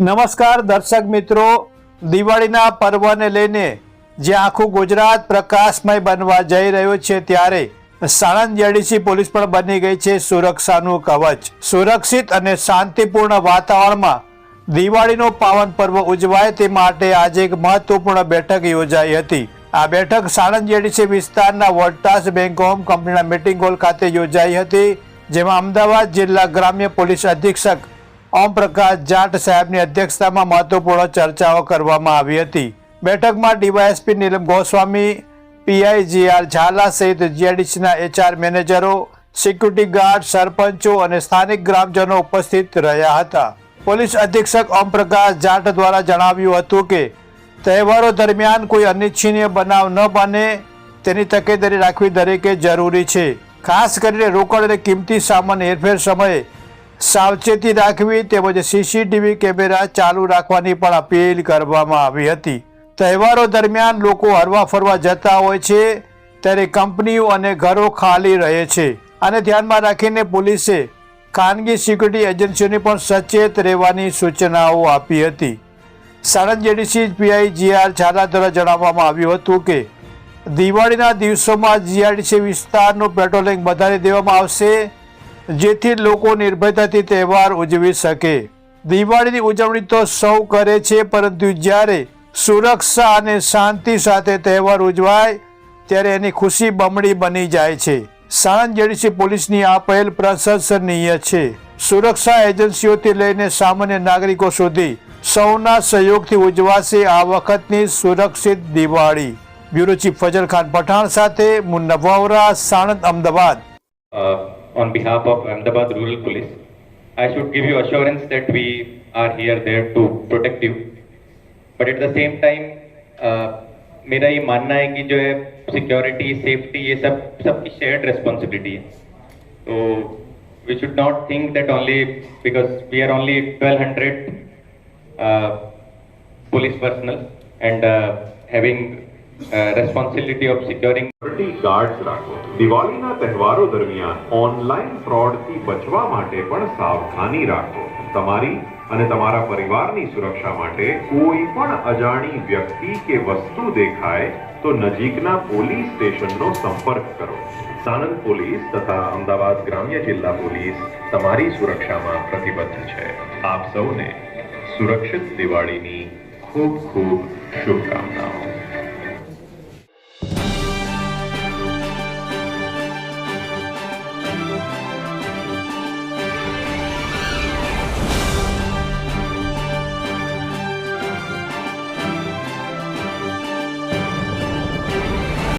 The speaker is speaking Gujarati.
નમસ્કાર, દર્શક મિત્રો. દિવાળીના પર્વને લઈને જે આખું ગુજરાત પ્રકાશમય બનવા જઈ રહ્યું છે ત્યારે સાણંદ જેડીસી પોલીસ પણ બની ગઈ છે સુરક્ષાનું કવચ. સુરક્ષિત અને શાંતિપૂર્ણ વાતાવરણમાં દિવાળીનો પાવન પર્વ ઉજવાય તે માટે આજે એક મહત્વપૂર્ણ બેઠક યોજાઈ હતી. આ બેઠક સાણંદ જેડીસી વિસ્તારના વોલ્ટાસ બેંક હોમ કંપનીના મિટિંગ હોલ ખાતે યોજાઈ હતી, જેમાં અમદાવાદ જિલ્લા ગ્રામ્ય પોલીસ અધિક્ષક ઓમ પ્રકાશ જાટ સાહેબની અધ્યક્ષતામાં મહત્વપૂર્ણ ચર્ચાઓ કરવામાં આવી હતી. બેઠકમાં DYSP Neelam Goswami PI GR Zala સહિત જીઆઈડીસીના એચઆર મેનેજરો, સિક્યુરિટી ગાર્ડ, સરપંચો અને સ્થાનિક ગ્રામજનો ઉપસ્થિત રહ્યા હતા. પોલીસ અધિક્ષક ઓમ પ્રકાશ જાટ દ્વારા જણાવ્યું હતું કે, તહેવારો દરમિયાન કોઈ અનિચ્છનીય બનાવ ન બને, તેની તકેદારી રાખવી દરેકે જરૂરી છે. ખાસ કરીને રોકડ અને કિંમતી સામાન હેરફેર સમયે સાવચેતી રાખવી તેમજ સીસીટીવી કેમેરા ચાલુ રાખવાની પણ અપીલ કરવામાં આવી હતી. તહેવારો દરમિયાન લોકો હરવા ફરવા જતા હોય છે, ત્યારે કંપનીઓ અને ઘરો ખાલી રહે છે. અને ધ્યાનમાં રાખીને પોલીસે ખાનગી સિક્યુરિટી એજન્સીઓને પણ સચેત રહેવાની સૂચનાઓ આપી હતી. Sanand JDC PI GR Zala દ્વારા જણાવવામાં આવ્યું હતું કે, દિવાળીના દિવસોમાં જીઆરડીસી વિસ્તારનું પેટ્રોલિંગ વધારી દેવામાં આવશે જેથી લોકો નિર્ભયતાથી તહેવાર ઉજવી શકે. દિવાળીની ઉજવણી તો સૌ કરે છે, પરંતુ જ્યારે સુરક્ષા અને શાંતિ સાથે તહેવાર ઉજવાય, ત્યારે એની ખુશી બમણી બની જાય છે. સાણંદ જેડીસી પોલીસની આ પહેલ પ્રશંસનીય છે. સુરક્ષા એજન્સીઓથી લઈને સામાન્ય નાગરિકો સુધી સૌના સહયોગથી ઉજવાશે આ વખતની સુરક્ષિત દિવાળી. બ્યુરો ચીફ ફજલ ખાન પઠાણ સાથે Munna Vora Sanand, Ahmedabad. on behalf of Ahmedabad Rural Police, I should give you assurance that we are here there to protect you. But at the same time, uh, मेरा ये मानना है कि जो है सिक्योरिटी सेफ्टी ये सब सबकी शेयर्ड रिस्पॉन्सिबिलिटी है तो we should not think that only because we are only 1200 uh, police personnel and uh, having uh, of securing security guards રાખો. દિવાળીના તહેવારો દરમિયાન ઓનલાઈન ફ્રોડથી બચવા માટે પણ સાવધાની રાખો. તમારી અને તમારા પરિવારની સુરક્ષા માટે કોઈ પણ અજાણી વ્યક્તિ કે વસ્તુ દેખાય તો નજીકના પોલીસ સ્ટેશનનો સંપર્ક કરો. સાણંદ પોલીસ તથા અમદાવાદ ગ્રામ્ય જિલ્લા પોલીસ તમારી સુરક્ષામાં પ્રતિબદ્ધ છે. આપ સૌને સુરક્ષિત દિવાળીની ખૂબ ખૂબ શુભકામનાઓ.